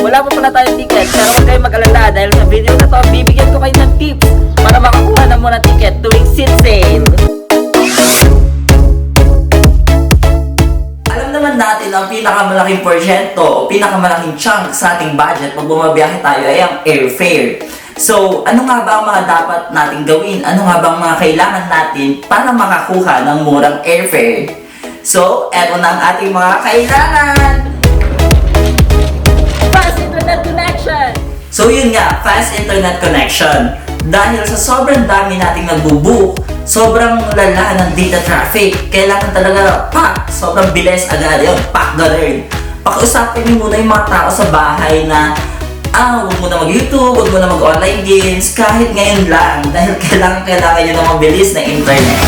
wala pa pala tayong ticket. Pero huwag kayong mag-alala dahil sa video na to, bibigyan ko kayo ng tips para makakuha na muna ticket tuwing seat. Alam naman natin ang pinakamalaking porsyento o pinakamalaking chunk sa ating budget pag bumabiyahe tayo ay ang airfare. So, ano nga ba ang mga dapat nating gawin? Ano nga ba ang mga kailangan natin para makakuha ng murang airfare? So, eto na ang ating mga kailangan! So yun nga, fast internet connection. Dahil sa sobrang dami nating nagbubook, sobrang lala ng data traffic. Kailangan talaga, pak! Sobrang bilis agad yun, pak ganun. Pakiusapin niyo muna yung mga tao sa bahay na ah, huwag mo na mag-YouTube, huwag mo na mag-online games, kahit ngayon lang, dahil kailangan kailangan nyo ng mabilis na internet.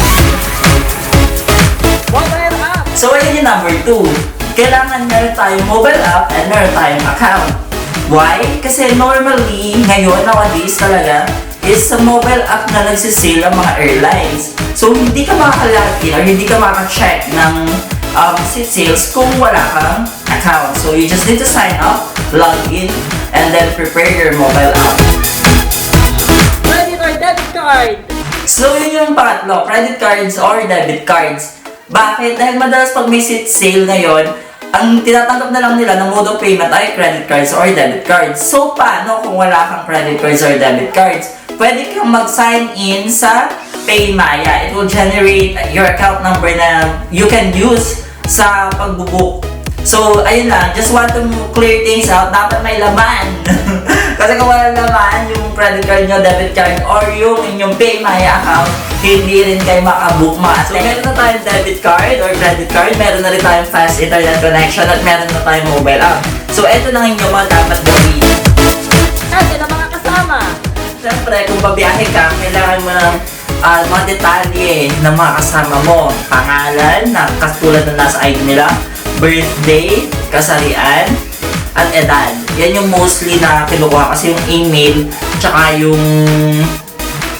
Mobile app! So, ayun yung number two. Kailangan meron tayong mobile app and meron tayong account. Why? Kasi normally, ngayon, nowadays talaga, is sa mobile app na nagsisale ang mga airlines. So, hindi ka makakalaki or hindi ka makacheck ng um, seat sales kung wala kang account. So, you just need to sign up, log in, and then prepare your mobile app. Credit or debit card? So, yun yung pangatlo, credit cards or debit cards. Bakit? Dahil madalas pag may sale ngayon, ang tinatanggap na lang nila ng mode of payment ay credit cards or debit cards. So, paano kung wala kang credit cards or debit cards? Pwede kang mag-sign in sa Paymaya. It will generate your account number na you can use sa pagbubook. So, ayun lang. Just want to clear things out. Dapat may laman. Kasi kung wala laman, yung credit card nyo, debit card, or yung inyong Paymaya account, hindi rin kayo makabook mga So, meron na tayong debit card or credit card, meron na rin tayong fast internet connection, at meron na tayong mobile app. So, ito lang inyong mga dapat gawin. Kasi na mga kasama. Siyempre, kung babiyahe ka, kailangan mo ng ah, mga detalye ng mga kasama mo. Pangalan, na katulad na nasa ID nila, birthday, kasarian, at edad. Yan yung mostly na kinukuha kasi yung email, tsaka yung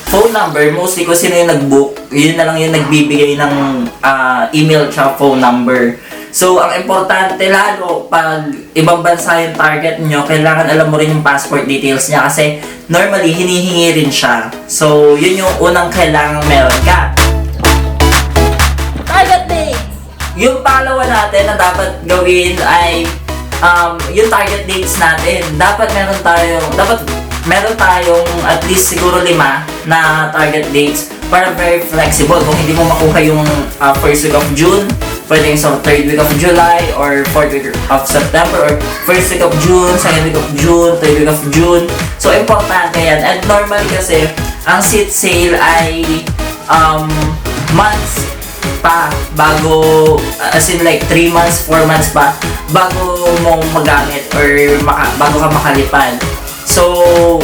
phone number, mostly kung sino yung nag-book, yun na lang yung nagbibigay ng ah, email tsaka phone number. So, ang importante lalo, pag ibang bansa yung target nyo, kailangan alam mo rin yung passport details niya kasi normally, hinihingi rin siya. So, yun yung unang kailangan meron ka. Yung pangalawa natin na dapat gawin ay um, yung target dates natin. Dapat meron tayong, dapat meron tayong at least siguro lima na target dates para very flexible. Kung hindi mo makuha yung uh, first week of June, pwede yung sa third week of July or fourth week of September or first week of June, second week of June, third week of June. So, importante yan. And normally kasi, ang seat sale ay um, months pa bago, uh, as in like 3 months, 4 months pa bago mo magamit or maka, bago ka makalipad. So,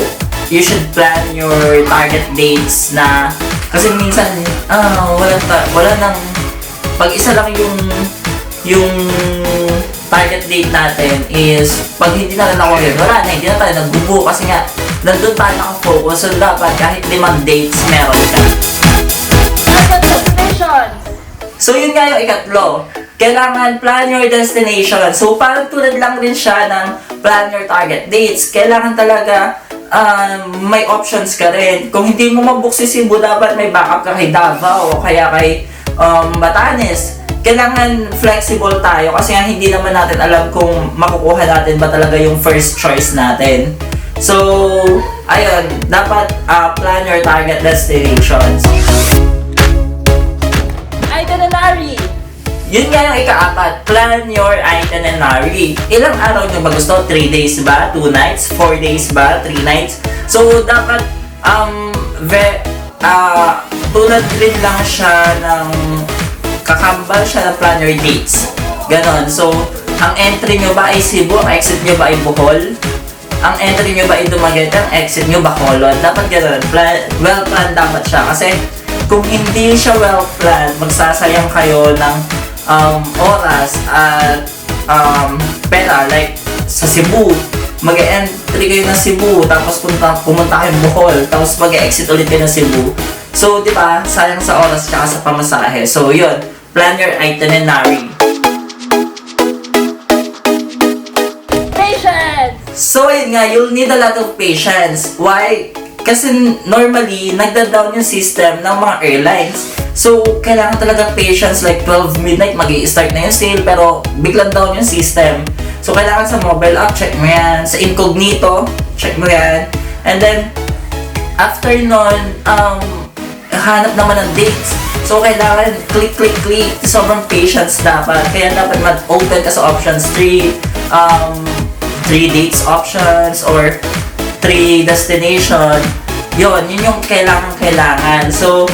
you should plan your target dates na kasi minsan ah wala ta, wala nang pag isa lang yung yung target date natin is pag hindi na ako yun, wala na, hindi na tayo nagbubo kasi nga nandun tayo nakafocus so dapat kahit limang dates meron ka. Destinations! So yun nga yung ikatlo. Kailangan plan your destination. So parang tulad lang rin siya ng plan your target dates. Kailangan talaga um, may options ka rin. Kung hindi mo mabook si Cebu, dapat may backup ka kay Davao o kaya kay um, Batanes. Kailangan flexible tayo kasi nga hindi naman natin alam kung makukuha natin ba talaga yung first choice natin. So, ayun, dapat uh, plan your target destinations. Yun nga yung ika-apat. Plan your itinerary. Ilang araw nyo ba gusto? 3 days ba? 2 nights? 4 days ba? 3 nights? So, dapat, um, ve, ah, tulad rin lang siya ng, kakambal siya ng plan your dates. Ganon. So, ang entry nyo ba ay Cebu? Ang exit nyo ba ay Bohol? Ang entry nyo ba ay Dumaguete? Ang exit nyo Bacolod? Dapat ganon. Plan, well planned dapat siya. Kasi, kung hindi siya well planned, magsasayang kayo ng um, oras at um, pera like sa Cebu mag-entry kayo ng Cebu tapos punta, pumunta kayo Bohol tapos mag-exit ulit kayo ng Cebu so di ba sayang sa oras tsaka sa pamasahe so yun plan your itinerary Patience! So, ayun nga, you'll need a lot of patience. Why? Kasi normally, nagda-down yung system ng mga airlines. So, kailangan talaga patience. Like 12 midnight, mag start na yung sale, pero biglang down yung system. So, kailangan sa mobile app, check mo yan. Sa incognito, check mo yan. And then, after nun, um, hanap naman ng dates. So, kailangan click, click, click. Sobrang patience dapat. Kaya dapat mag-open ka sa options 3, um, 3 dates options, or 3 destination. Yun, yun yung kailangan kailangan. So,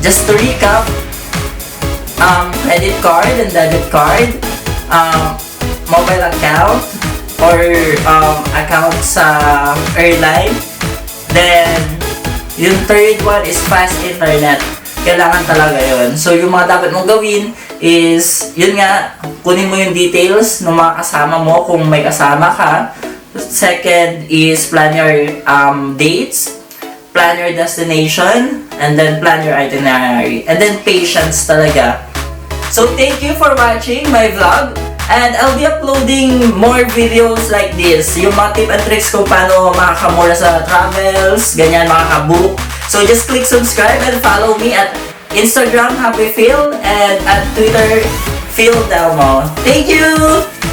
just to recap, um, credit card and debit card, um, mobile account, or um, account sa airline. Then, yung third one is fast internet. Kailangan talaga yun. So, yung mga dapat mong gawin is, yun nga, kunin mo yung details ng mga kasama mo kung may kasama ka. Second is plan your um, dates, plan your destination, and then plan your itinerary. And then patience talaga. So thank you for watching my vlog. And I'll be uploading more videos like this. Yung mga tip and tricks kung paano makakamura sa travels, ganyan makakabook. So just click subscribe and follow me at Instagram Happy Phil and at Twitter Phil Delmo. Thank you!